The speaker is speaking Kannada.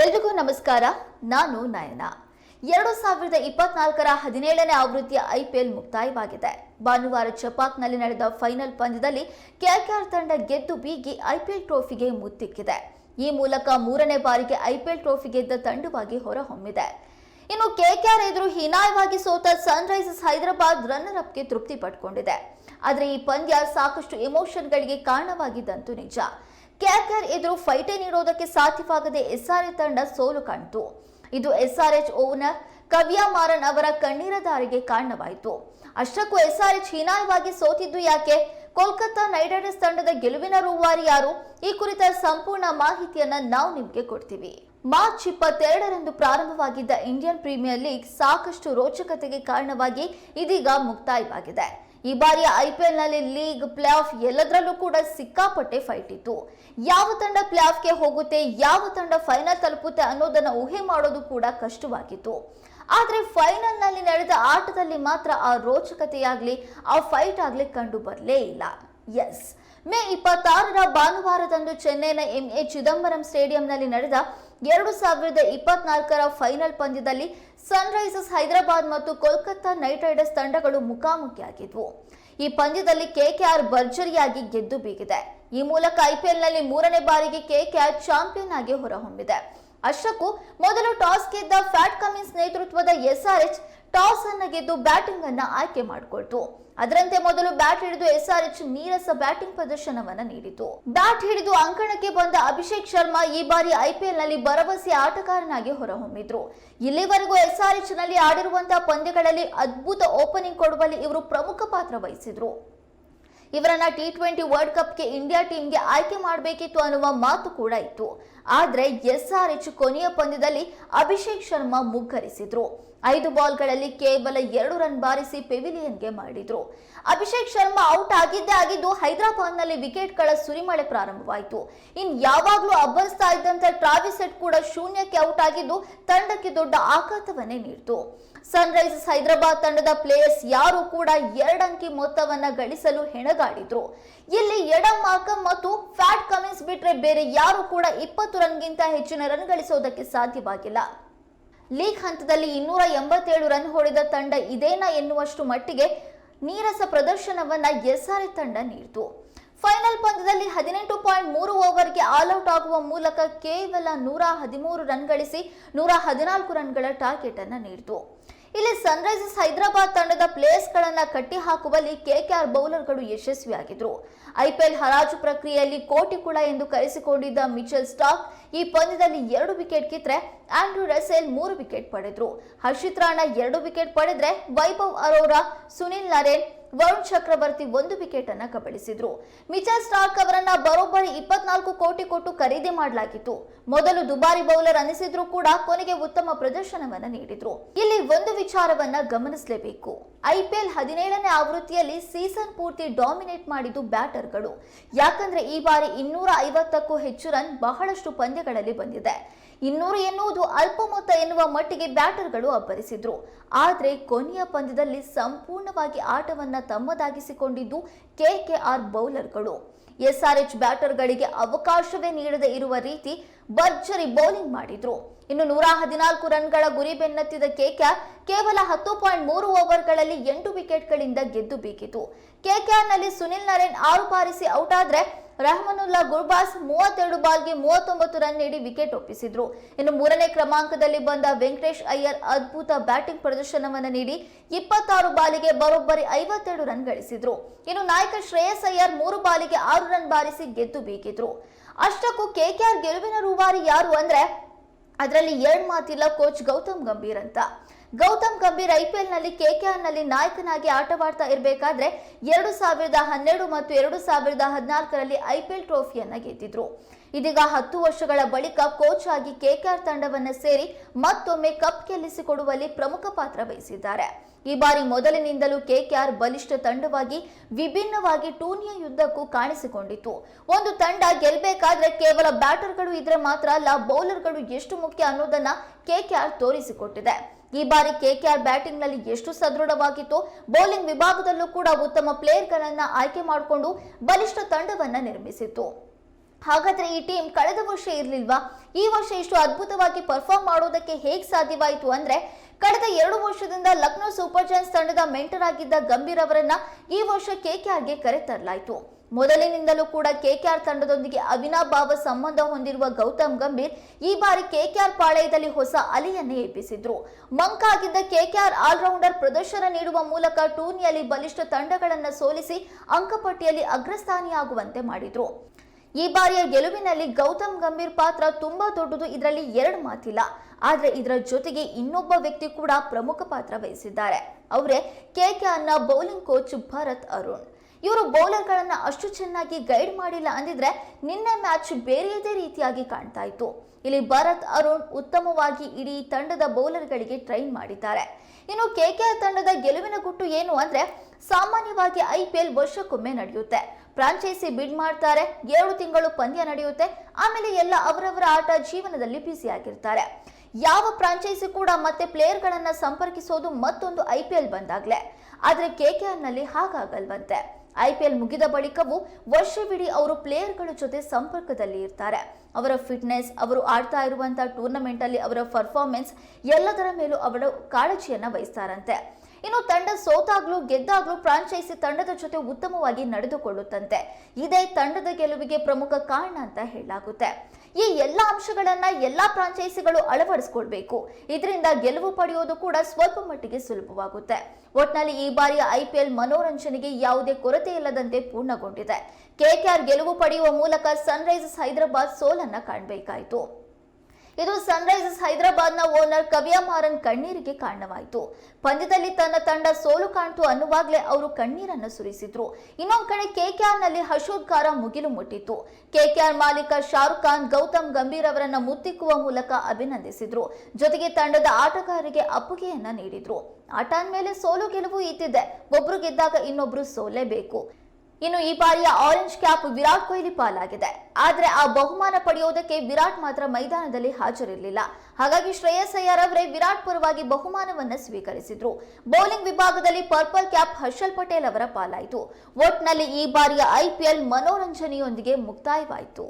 ಎಲ್ರಿಗೂ ನಮಸ್ಕಾರ, ನಾನು ನಯನ. ಎರಡು ಸಾವಿರದ ಇಪ್ಪತ್ನಾಲ್ಕರ ಹದಿನೇಳನೇ ಆವೃತ್ತಿಯ ಐಪಿಎಲ್ ಮುಕ್ತಾಯವಾಗಿದೆ. ಭಾನುವಾರ ಚಪಾಕ್ನಲ್ಲಿ ನಡೆದ ಫೈನಲ್ ಪಂದ್ಯದಲ್ಲಿ ಕೆಕೆಆರ್ ತಂಡ ಗೆದ್ದು ಬೀಗಿ ಐಪಿಎಲ್ ಟ್ರೋಫಿಗೆ ಮುತ್ತಿಕ್ಕಿದೆ. ಈ ಮೂಲಕ ಮೂರನೇ ಬಾರಿಗೆ ಐಪಿಎಲ್ ಟ್ರೋಫಿ ಗೆದ್ದ ತಂಡವಾಗಿ ಹೊರಹೊಮ್ಮಿದೆ. ಇನ್ನು ಕೆಕೆಆರ್ ಎದುರು ಹೀನಾಯವಾಗಿ ಸೋತ ಸನ್ರೈಸರ್ಸ್ ಹೈದರಾಬಾದ್ ರನ್ನರ್ ಅಪ್ಗೆ ತೃಪ್ತಿ ಪಟ್ಕೊಂಡಿದೆ. ಆದರೆ ಈ ಪಂದ್ಯ ಸಾಕಷ್ಟು ಎಮೋಷನ್ಗಳಿಗೆ ಕಾರಣವಾಗಿದ್ದಂತೂ ನಿಜ. ಕೆಕೆಆರ್ ಎದುರು ಫೈಟೆ ನೀಡೋದಕ್ಕೆ ಸಾಧ್ಯವಾಗದೆ ಎಸ್ಆರ್ಎ ತಂಡ ಸೋಲು ಕಾಣ್ತು. ಇದು ಎಸ್ಆರ್ಎಚ್ ಓನರ್ ಕವ್ಯಾ ಮಾರನ್ ಅವರ ಕಣ್ಣೀರ ದಾರಿಗೆ ಕಾರಣವಾಯಿತು. ಅಷ್ಟಕ್ಕೂ ಎಸ್ಆರ್ಎಚ್ ಹೀನಾಯವಾಗಿ ಸೋತಿದ್ದು ಯಾಕೆ? ಕೋಲ್ಕತ್ತಾ ನೈಟ್ ರೈಡರ್ಸ್ ತಂಡದ ಗೆಲುವಿನ ರೂವಾರಿ ಯಾರು? ಈ ಕುರಿತ ಸಂಪೂರ್ಣ ಮಾಹಿತಿಯನ್ನ ನಾವು ನಿಮಗೆ ಕೊಡ್ತೀವಿ. ಮಾರ್ಚ್ ಇಪ್ಪತ್ತೆರಡರಂದು ಪ್ರಾರಂಭವಾಗಿದ್ದ ಇಂಡಿಯನ್ ಪ್ರೀಮಿಯರ್ ಲೀಗ್ ಸಾಕಷ್ಟು ರೋಚಕತೆಗೆ ಕಾರಣವಾಗಿ ಇದೀಗ ಮುಕ್ತಾಯವಾಗಿದೆ. ಈ ಬಾರಿ ಐಪಿಎಲ್ನಲ್ಲಿ ಲೀಗ್ ಪ್ಲೇ ಆಫ್ ಎಲ್ಲದರಲ್ಲೂ ಕೂಡ ಸಿಕ್ಕಾಪಟ್ಟೆ ಫೈಟ್ ಇತ್ತು. ಯಾವ ತಂಡ ಪ್ಲೇ ಆಫ್ಗೆ ಹೋಗುತ್ತೆ, ಯಾವ ತಂಡ ಫೈನಲ್ ತಲುಪುತ್ತೆ ಅನ್ನೋದನ್ನ ಊಹೆ ಮಾಡೋದು ಕೂಡ ಕಷ್ಟವಾಗಿತ್ತು. ಆದ್ರೆ ಫೈನಲ್ನಲ್ಲಿ ನಡೆದ ಆಟದಲ್ಲಿ ಮಾತ್ರ ಆ ರೋಚಕತೆಯಾಗ್ಲಿ, ಆ ಫೈಟ್ ಆಗ್ಲಿ ಕಂಡು ಬರಲೇ ಇಲ್ಲ. ಎಸ್ ಮೇ ಇಪ್ಪತ್ತಾರರ ಭಾನುವಾರದಂದು ಚೆನ್ನೈನ ಎಂಎ ಚಿದಂಬರಂ ಸ್ಟೇಡಿಯಂನಲ್ಲಿ ನಡೆದ ಎರಡು ಸಾವಿರದ ಇಪ್ಪತ್ನಾಲ್ಕರ ಫೈನಲ್ ಪಂದ್ಯದಲ್ಲಿ ಸನ್ರೈಸರ್ಸ್ ಹೈದರಾಬಾದ್ ಮತ್ತು ಕೋಲ್ಕತ್ತಾ ನೈಟ್ ರೈಡರ್ಸ್ ತಂಡಗಳು ಮುಖಾಮುಖಿಯಾಗಿದ್ವು. ಈ ಪಂದ್ಯದಲ್ಲಿ ಕೆಕೆಆರ್ ಭರ್ಜರಿಯಾಗಿ ಗೆದ್ದು ಬೀಗಿದೆ. ಈ ಮೂಲಕ ಐಪಿಎಲ್ನಲ್ಲಿ ಮೂರನೇ ಬಾರಿಗೆ ಕೆಕೆಆರ್ ಚಾಂಪಿಯನ್ ಆಗಿ ಹೊರಹೊಮ್ಮಿದೆ. ಅಷ್ಟಕ್ಕೂ ಮೊದಲು ಟಾಸ್ ಗೆದ್ದ ಫ್ಯಾಟ್ ಕಮಿನ್ಸ್ ನೇತೃತ್ವದ ಎಸ್ಆರ್ಎಚ್ ಟಾಸ್ ಅನ್ನು ಗೆದ್ದು ಬ್ಯಾಟಿಂಗ್ ಅನ್ನ ಆಯ್ಕೆ ಮಾಡಿಕೊಳ್ತು. ಅದರಂತೆ ಮೊದಲು ಬ್ಯಾಟ್ ಹಿಡಿದು ಎಸ್ಆರ್ಎಚ್ ನೀರಸ ಬ್ಯಾಟಿಂಗ್ ಪ್ರದರ್ಶನವನ್ನ ನೀಡಿತು. ಬ್ಯಾಟ್ ಹಿಡಿದು ಅಂಕಣಕ್ಕೆ ಬಂದ ಅಭಿಷೇಕ್ ಶರ್ಮಾ ಈ ಬಾರಿ ಐಪಿಎಲ್ನಲ್ಲಿ ಭರವಸೆ ಆಟಗಾರನಾಗಿ ಹೊರಹೊಮ್ಮಿದ್ರು. ಇಲ್ಲಿವರೆಗೂ ಎಸ್ಆರ್ಎಚ್ನಲ್ಲಿ ಆಡಿರುವಂತಹ ಪಂದ್ಯಗಳಲ್ಲಿ ಅದ್ಭುತ ಓಪನಿಂಗ್ ಕೊಡುವಲ್ಲಿ ಇವರು ಪ್ರಮುಖ ಪಾತ್ರ ವಹಿಸಿದ್ರು. ಇವರನ್ನ ಟಿ ಟ್ವೆಂಟಿ ವರ್ಲ್ಡ್ ಕಪ್ಗೆ ಇಂಡಿಯಾ ಟೀಮ್ಗೆ ಆಯ್ಕೆ ಮಾಡಬೇಕಿತ್ತು ಅನ್ನುವ ಮಾತು ಕೂಡ ಇತ್ತು. ಆದ್ರೆ ಎಸ್ಆರ್ಎಚ್ ಕೊನೆಯ ಪಂದ್ಯದಲ್ಲಿ ಅಭಿಷೇಕ್ ಶರ್ಮಾ ಮುಗ್ಗರಿಸಿದ್ರು. ಐದು ಬಾಲ್ಗಳಲ್ಲಿ ಕೇವಲ ಎರಡು ರನ್ ಬಾರಿಸಿ ಪೆವಿಲಿಯನ್ಗೆ ಮಾಡಿದ್ರು. ಅಭಿಷೇಕ್ ಶರ್ಮಾ ಔಟ್ ಆಗಿದ್ದೇ ಆಗಿದ್ದು ಹೈದರಾಬಾದ್ನಲ್ಲಿ ವಿಕೆಟ್ಗಳ ಸುರಿಮಳೆ ಪ್ರಾರಂಭವಾಯಿತು. ಇನ್ ಯಾವಾಗಲೂ ಅಬ್ಬರಿಸ್ತಾ ಇದ್ದಂತೆ ಟ್ರಾವಿಸ್ ಸೆಟ್ ಕೂಡ ಶೂನ್ಯಕ್ಕೆ ಔಟ್ ಆಗಿದ್ದು ತಂಡಕ್ಕೆ ದೊಡ್ಡ ಆಘಾತವನ್ನೇ ನೀಡಿತು. ಸನ್ರೈಸರ್ಸ್ ಹೈದರಾಬಾದ್ ತಂಡದ ಪ್ಲೇಯರ್ಸ್ ಯಾರು ಕೂಡ ಎರಡಂಕಿ ಮೊತ್ತವನ್ನ ಗಳಿಸಲು ಹೆಣಗಾಡಿದ್ರು. ಇಲ್ಲಿ ಎಡಮ್ ಮಾರ್ಕಮ್ ಮತ್ತು ಫ್ಯಾಟ್ ಕಮಿನ್ಸ್ ಬಿಟ್ರೆ ಬೇರೆ ಯಾರು ಕೂಡ ಇಪ್ಪತ್ತು ರನ್ಗಿಂತ ಹೆಚ್ಚಿನ ರನ್ ಗಳಿಸೋದಕ್ಕೆ ಸಾಧ್ಯವಾಗಿಲ್ಲ. ಲೀಗ್ ಹಂತದಲ್ಲಿ ಇನ್ನೂರ ಎಂಬತ್ತೇಳು ರನ್ ಹೊಡೆದ ತಂಡ ಇದೇನಾ ಎನ್ನುವಷ್ಟು ಮಟ್ಟಿಗೆ ನೀರಸ ಪ್ರದರ್ಶನವನ್ನ ಎಸ್ಆರ್ಎ ತಂಡ ನೀಡಿತು. ಫೈನಲ್ ಪಂದ್ಯದಲ್ಲಿ ಹದಿನೆಂಟು ಪಾಯಿಂಟ್ ಮೂರು ಓವರ್ಗೆ ಆಲ್ಔಟ್ ಆಗುವ ಮೂಲಕ ಕೇವಲ ನೂರ ಹದಿಮೂರು ರನ್ ಗಳಿಸಿ ನೂರ ಹದಿನಾಲ್ಕು ರನ್ಗಳ ಟಾರ್ಗೆಟ್ ಅನ್ನು ನೀಡಿತು. ಇಲ್ಲಿ ಸನ್ರೈಸರ್ಸ್ ಹೈದರಾಬಾದ್ ತಂಡದ ಪ್ಲೇಯರ್ಸ್ಗಳನ್ನ ಕಟ್ಟಿ ಹಾಕುವಲ್ಲಿ ಕೆಕೆಆರ್ ಬೌಲರ್ಗಳು ಯಶಸ್ವಿಯಾಗಿದ್ರು. ಐಪಿಎಲ್ ಹರಾಜು ಪ್ರಕ್ರಿಯೆಯಲ್ಲಿ ಕೋಟಿ ಕುಳ ಎಂದು ಕರೆಸಿಕೊಂಡಿದ್ದ ಮಿಚೆಲ್ ಸ್ಟಾಕ್ ಈ ಪಂದ್ಯದಲ್ಲಿ ಎರಡು ವಿಕೆಟ್ ಕಿತ್ರೆ ಆಂಡ್ರೂ ರಸೆಲ್ ಮೂರು ವಿಕೆಟ್ ಪಡೆದ್ರು. ಹರ್ಷಿತ್ ರಾಣಾ ಎರಡು ವಿಕೆಟ್ ಪಡೆದ್ರೆ ವೈಭವ್ ಅರೋರಾ, ಸುನಿಲ್ ನರೇನ್ ವರುಣ್ ಚಕ್ರವರ್ತಿ ಒಂದು ವಿಕೆಟ್ ಅನ್ನ ಕಬಳಿಸಿದ್ರು. ಮಿಚೆಲ್ ಸ್ಟಾರ್ಕ್ ಅವರನ್ನ ಬರೋಬ್ಬರಿ ಇಪ್ಪತ್ನಾಲ್ಕು ಕೋಟಿ ಕೊಟ್ಟು ಖರೀದಿ ಮಾಡಲಾಗಿತ್ತು. ಮೊದಲು ದುಬಾರಿ ಬೌಲರ್ ಅನಿಸಿದ್ರು ಕೂಡ ಕೊನೆಗೆ ಉತ್ತಮ ಪ್ರದರ್ಶನವನ್ನ ನೀಡಿದ್ರು. ಇಲ್ಲಿ ಒಂದು ವಿಚಾರವನ್ನ ಗಮನಿಸಲೇಬೇಕು. ಐಪಿಎಲ್ ಹದಿನೇಳನೇ ಆವೃತ್ತಿಯಲ್ಲಿ ಸೀಸನ್ ಪೂರ್ತಿ ಡಾಮಿನೇಟ್ ಮಾಡಿದ್ದು ಬ್ಯಾಟರ್ಗಳು. ಯಾಕಂದ್ರೆ ಈ ಬಾರಿ ಇನ್ನೂರ ಐವತ್ತಕ್ಕೂ ಹೆಚ್ಚು ರನ್ ಬಹಳಷ್ಟು ಪಂದ್ಯಗಳಲ್ಲಿ ಬಂದಿದೆ. ಇನ್ನೂರು ಎನ್ನುವುದು ಅಲ್ಪ ಮೊತ್ತ ಎನ್ನುವ ಮಟ್ಟಿಗೆ ಬ್ಯಾಟರ್ಗಳು ಅಬ್ಬರಿಸಿದ್ರು. ಆದ್ರೆ ಕೊನೆಯ ಪಂದ್ಯದಲ್ಲಿ ಸಂಪೂರ್ಣವಾಗಿ ಆಟವನ್ನ ತಮ್ಮದಾಗಿಸಿಕೊಂಡಿದ್ದು ಕೆಕೆಆರ್ ಬೌಲರ್ಗಳು. ಎಸ್ಆರ್ಎಚ್ ಬ್ಯಾಟರ್ಗಳಿಗೆ ಅವಕಾಶವೇ ನೀಡದೆ ಇರುವ ರೀತಿ ಭರ್ಜರಿ ಬೌಲಿಂಗ್ ಮಾಡಿದ್ರು. ಇನ್ನು ನೂರ ಹದಿನಾಲ್ಕು ರನ್ಗಳ ಗುರಿ ಬೆನ್ನತ್ತಿದ ಕೆಕೆಆರ್ ಕೇವಲ ಹತ್ತು ಪಾಯಿಂಟ್ ಮೂರು ಓವರ್ಗಳಲ್ಲಿ ಎಂಟು ವಿಕೆಟ್ಗಳಿಂದ ಗೆದ್ದು ಬೀಗಿತು. ಕೆಕೆಆರ್ನಲ್ಲಿ ಸುನಿಲ್ ನರೇನ್ ಆರು ಬಾರಿಸಿ ಔಟ್ ಆದ್ರೆ ರಹಮಾನುಲ್ಲಾ ಗುರ್ಬಾಸ್ ಮೂವತ್ತೆರಡು ಬಾಲ್ಗೆ ಮೂವತ್ತೊಂಬತ್ತು ರನ್ ನೀಡಿ ವಿಕೆಟ್ ಒಪ್ಪಿಸಿದ್ರು. ಇನ್ನು ಮೂರನೇ ಕ್ರಮಾಂಕದಲ್ಲಿ ಬಂದ ವೆಂಕಟೇಶ್ ಅಯ್ಯರ್ ಅದ್ಭುತ ಬ್ಯಾಟಿಂಗ್ ಪ್ರದರ್ಶನವನ್ನು ನೀಡಿ ಇಪ್ಪತ್ತಾರು ಬಾಲಿಗೆ ಬರೋಬ್ಬರಿ ಐವತ್ತೆರಡು ರನ್ ಗಳಿಸಿದ್ರು. ಇನ್ನು ನಾಯಕ ಶ್ರೇಯಸ್ ಅಯ್ಯರ್ ಮೂರು ಬಾಲಿಗೆ ಆರು ರನ್ ಬಾರಿಸಿ ಗೆದ್ದು ಬೀಗಿದ್ರು. ಅಷ್ಟಕ್ಕೂ ಕೆಕೆಆರ್ ಗೆಲುವಿನ ರೂವಾರಿ ಯಾರು ಅಂದ್ರೆ, ಅದರಲ್ಲಿ ಎರಡು ಮಾತಿಲ್ಲ ಕೋಚ್ ಗೌತಮ್ ಗಂಭೀರ್ ಅಂತ. ಗೌತಮ್ ಗಂಭೀರ್ ಐಪಿಎಲ್ನಲ್ಲಿ ಕೆಕೆಆರ್ನಲ್ಲಿ ನಾಯಕನಾಗಿ ಆಟವಾಡ್ತಾ ಇರಬೇಕಾದ್ರೆ ಎರಡು ಸಾವಿರದ ಹನ್ನೆರಡು ಮತ್ತು ಎರಡು ಸಾವಿರದ ಹದಿನಾಲ್ಕರಲ್ಲಿ ಐಪಿಎಲ್ ಟ್ರೋಫಿಯನ್ನ ಗೆದ್ದಿದ್ರು. ಇದೀಗ ಹತ್ತು ವರ್ಷಗಳ ಬಳಿಕ ಕೋಚ್ ಆಗಿ ಕೆಕೆಆರ್ ತಂಡವನ್ನ ಸೇರಿ ಮತ್ತೊಮ್ಮೆ ಕಪ್ ಗೆಲ್ಲಿಸಿಕೊಡುವಲ್ಲಿ ಪ್ರಮುಖ ಪಾತ್ರ ವಹಿಸಿದ್ದಾರೆ. ಈ ಬಾರಿ ಮೊದಲಿನಿಂದಲೂ ಕೆಕೆಆರ್ ಬಲಿಷ್ಠ ತಂಡವಾಗಿ ವಿಭಿನ್ನವಾಗಿ ಟೂರ್ನಿಯ ಯುದ್ಧಕ್ಕೂ ಕಾಣಿಸಿಕೊಂಡಿತು ಒಂದು ತಂಡ ಗೆಲ್ಲಬೇಕಾದ್ರೆ ಕೇವಲ ಬ್ಯಾಟರ್ಗಳು ಇದ್ರೆ ಮಾತ್ರ ಅಲ್ಲ, ಬೌಲರ್ಗಳು ಎಷ್ಟು ಮುಖ್ಯ ಅನ್ನೋದನ್ನ ಕೆಕೆಆರ್ ತೋರಿಸಿಕೊಟ್ಟಿದೆ. ಈ ಬಾರಿ ಕೆಕೆಆರ್ ಬ್ಯಾಟಿಂಗ್ನಲ್ಲಿ ಎಷ್ಟು ಸದೃಢವಾಗಿತ್ತು ಬೌಲಿಂಗ್ ವಿಭಾಗದಲ್ಲೂ ಕೂಡ ಉತ್ತಮ ಪ್ಲೇಯರ್ಗಳನ್ನ ಆಯ್ಕೆ ಮಾಡಿಕೊಂಡು ಬಲಿಷ್ಠ ತಂಡವನ್ನ ನಿರ್ಮಿಸಿತ್ತು. ಹಾಗಾದ್ರೆ ಈ ಟೀಮ್ ಕಳೆದ ವರ್ಷ ಇರ್ಲಿಲ್ವಾ? ಈ ವರ್ಷ ಇಷ್ಟು ಅದ್ಭುತವಾಗಿ ಪರ್ಫಾರ್ಮ್ ಮಾಡೋದಕ್ಕೆ ಹೇಗೆ ಸಾಧ್ಯವಾಯಿತು ಅಂದ್ರೆ ಕಳೆದ ಎರಡು ವರ್ಷದಿಂದ ಲಕ್ನೋ ಸೂಪರ್ ಜೈನ್ಸ್ ತಂಡದ ಮೆಂಟರ್ ಆಗಿದ್ದ ಗಂಭೀರ್ ಅವರನ್ನ ಈ ವರ್ಷ ಕೆಕೆಆರ್ಗೆ ಕರೆತರಲಾಯಿತು ಮೊದಲಿನಿಂದಲೂ ಕೂಡ ಕೆಕೆಆರ್ ತಂಡದೊಂದಿಗೆ ಅವಿನಾಭಾವ ಸಂಬಂಧ ಹೊಂದಿರುವ ಗೌತಮ್ ಗಂಭೀರ್ ಈ ಬಾರಿ ಕೆಕೆಆರ್ ಪಾಳಯದಲ್ಲಿ ಹೊಸ ಅಲಿಯನ್ನೇ ಎಬ್ಬಿಸಿದ್ರು. ಮಂಕಾಗಿದ್ದ ಕೆಕೆಆರ್ ಆಲ್ರೌಂಡರ್ ಪ್ರದರ್ಶನ ನೀಡುವ ಮೂಲಕ ಟೂರ್ನಿಯಲ್ಲಿ ಬಲಿಷ್ಠ ತಂಡಗಳನ್ನು ಸೋಲಿಸಿ ಅಂಕಪಟ್ಟಿಯಲ್ಲಿ ಅಗ್ರಸ್ಥಾನಿಯಾಗುವಂತೆ ಮಾಡಿದ್ರು. ಈ ಬಾರಿಯ ಗೆಲುವಿನಲ್ಲಿ ಗೌತಮ್ ಗಂಭೀರ್ ಪಾತ್ರ ತುಂಬಾ ದೊಡ್ಡದು, ಇದರಲ್ಲಿ ಎರಡು ಮಾತಿಲ್ಲ. ಆದರೆ ಇದರ ಜೊತೆಗೆ ಇನ್ನೊಬ್ಬ ವ್ಯಕ್ತಿ ಕೂಡ ಪ್ರಮುಖ ಪಾತ್ರ ವಹಿಸಿದ್ದಾರೆ. ಅವರೇ ಕೆಕೆಆರ್ನ ಬೌಲಿಂಗ್ ಕೋಚ್ ಭರತ್ ಅರುಣ್. ಇವರು ಬೌಲರ್ಗಳನ್ನು ಅಷ್ಟು ಚೆನ್ನಾಗಿ ಗೈಡ್ ಮಾಡಿಲ್ಲ ಅಂದಿದ್ರೆ ನಿನ್ನೆ ಮ್ಯಾಚ್ ಬೇರೆಯದೇ ರೀತಿಯಾಗಿ ಕಾಣ್ತಾ ಇತ್ತು. ಇಲ್ಲಿ ಭರತ್ ಅರುಣ್ ಉತ್ತಮವಾಗಿ ಇಡೀ ತಂಡದ ಬೌಲರ್ಗಳಿಗೆ ಟ್ರೈನ್ ಮಾಡಿದ್ದಾರೆ. ಇನ್ನು ಕೆಕೆಆರ್ ತಂಡದ ಗೆಲುವಿನ ಗುಟ್ಟು ಏನು ಅಂದ್ರೆ ಸಾಮಾನ್ಯವಾಗಿ ಐ ಪಿ ಎಲ್ ವರ್ಷಕ್ಕೊಮ್ಮೆ ನಡೆಯುತ್ತೆ. ಫ್ರಾಂಚೈಸಿ ಬಿಡ್ ಮಾಡ್ತಾರೆ ಏಳು ತಿಂಗಳು ಪಂದ್ಯ ನಡೆಯುತ್ತೆ, ಆಮೇಲೆ ಎಲ್ಲ ಅವರವರ ಆಟ ಜೀವನದಲ್ಲಿ ಬ್ಯುಸಿಯಾಗಿರ್ತಾರೆ ಯಾವ ಫ್ರಾಂಚೈಸಿ ಕೂಡ ಮತ್ತೆ ಪ್ಲೇಯರ್ಗಳನ್ನ ಸಂಪರ್ಕಿಸೋದು ಮತ್ತೊಂದು ಐ ಪಿ ಎಲ್ ಬಂದಾಗ್ಲೇ. ಆದ್ರೆ ಕೆಕೆಆರ್ನಲ್ಲಿ ಹಾಗಾಗಲ್ವಂತೆ. ಐ ಪಿ ಎಲ್ ಮುಗಿದ ಬಳಿಕವೂ ವರ್ಷವಿಡೀ ಅವರು ಪ್ಲೇಯರ್ಗಳ ಜೊತೆ ಸಂಪರ್ಕದಲ್ಲಿ ಇರ್ತಾರೆ. ಅವರ ಫಿಟ್ನೆಸ್, ಅವರು ಆಡ್ತಾ ಇರುವಂತಹ ಟೂರ್ನಮೆಂಟ್ ಅಲ್ಲಿ ಅವರ ಪರ್ಫಾರ್ಮೆನ್ಸ್ ಎಲ್ಲದರ ಮೇಲೂ ಅವರು ಕಾಳಜಿಯನ್ನ ವಹಿಸ್ತಾರಂತೆ. ಇನ್ನು ತಂಡ ಸೋತಾಗ್ಲೂ ಗೆದ್ದಾಗ್ಲೂ ಫ್ರಾಂಚೈಸಿ ತಂಡದ ಜೊತೆ ಉತ್ತಮವಾಗಿ ನಡೆದುಕೊಳ್ಳುತ್ತಂತೆ. ಇದೇ ತಂಡದ ಗೆಲುವಿಗೆ ಪ್ರಮುಖ ಕಾರಣ ಅಂತ ಹೇಳಲಾಗುತ್ತೆ. ಈ ಎಲ್ಲ ಅಂಶಗಳನ್ನ ಎಲ್ಲಾ ಫ್ರಾಂಚೈಸಿಗಳು ಅಳವಡಿಸಿಕೊಳ್ಬೇಕು. ಇದರಿಂದ ಗೆಲುವು ಪಡೆಯೋದು ಕೂಡ ಸ್ವಲ್ಪ ಮಟ್ಟಿಗೆ ಸುಲಭವಾಗುತ್ತೆ. ಒಟ್ನಲ್ಲಿ ಈ ಬಾರಿಯ ಐಪಿಎಲ್ ಮನೋರಂಜನೆಗೆ ಯಾವುದೇ ಕೊರತೆ ಇಲ್ಲದಂತೆ ಪೂರ್ಣಗೊಂಡಿದೆ. ಕೆಕೆಆರ್ ಗೆಲುವು ಪಡೆಯುವ ಮೂಲಕ ಸನ್ರೈಸರ್ಸ್ ಹೈದರಾಬಾದ್ ಸೋಲನ್ನ ಕಾಣಬೇಕಾಯಿತು. ಇದು ಸನ್ರೈಸರ್ಸ್ ಹೈದರಾಬಾದ್ನ ಓನರ್ ಕವಿಯಾ ಮಾರನ್ ಕಣ್ಣೀರಿಗೆ ಕಾರಣವಾಯಿತು. ಪಂದ್ಯದಲ್ಲಿ ತನ್ನ ತಂಡ ಸೋಲು ಕಾಣ್ತು ಅನ್ನುವಾಗಲೇ ಅವರು ಕಣ್ಣೀರನ್ನು ಸುರಿಸಿದ್ರು. ಇನ್ನೊಂದು ಕಡೆ ಕೆಕೆಆರ್ನಲ್ಲಿ ಹರ್ಷೋದ್ಗಾರ ಮುಗಿಲು ಮುಟ್ಟಿತ್ತು. ಕೆಕೆಆರ್ ಮಾಲೀಕ ಶಾರುಖ್ ಖಾನ್, ಗೌತಮ್ ಗಂಭೀರ್ ಅವರನ್ನ ಮುತ್ತಿಕ್ಕುವ ಮೂಲಕ ಅಭಿನಂದಿಸಿದ್ರು. ಜೊತೆಗೆ ತಂಡದ ಆಟಗಾರರಿಗೆ ಅಪ್ಪುಗೆಯನ್ನ ನೀಡಿದ್ರು. ಆಟ ಅಂದ್ಮೇಲೆ ಸೋಲು ಗೆಲುವು ಇತ್ತಿದೆ ಒಬ್ರು ಗೆದ್ದಾಗ ಇನ್ನೊಬ್ರು ಸೋಲೇಬೇಕು. ಇನ್ನು ಈ ಬಾರಿಯ ಆರೆಂಜ್ ಕ್ಯಾಪ್ ವಿರಾಟ್ ಕೊಹ್ಲಿ ಪಾಲಾಗಿದೆ. ಆದರೆ ಆ ಬಹುಮಾನ ಪಡೆಯುವುದಕ್ಕೆ ವಿರಾಟ್ ಮಾತ್ರ ಮೈದಾನದಲ್ಲಿ ಹಾಜರಿರಲಿಲ್ಲ. ಹಾಗಾಗಿ ಶ್ರೇಯಸ್ ಅಯ್ಯರ್ ಅವರೇ ವಿರಾಟ್ ಪರವಾಗಿ ಬಹುಮಾನವನ್ನು ಸ್ವೀಕರಿಸಿದ್ರು. ಬೌಲಿಂಗ್ ವಿಭಾಗದಲ್ಲಿ ಪರ್ಪಲ್ ಕ್ಯಾಪ್ ಹರ್ಷಲ್ ಪಟೇಲ್ ಅವರ ಪಾಲಾಯಿತು. ಒಟ್ನಲ್ಲಿ ಈ ಬಾರಿಯ ಐಪಿಎಲ್ ಮನೋರಂಜನೆಯೊಂದಿಗೆ ಮುಕ್ತಾಯವಾಯಿತು.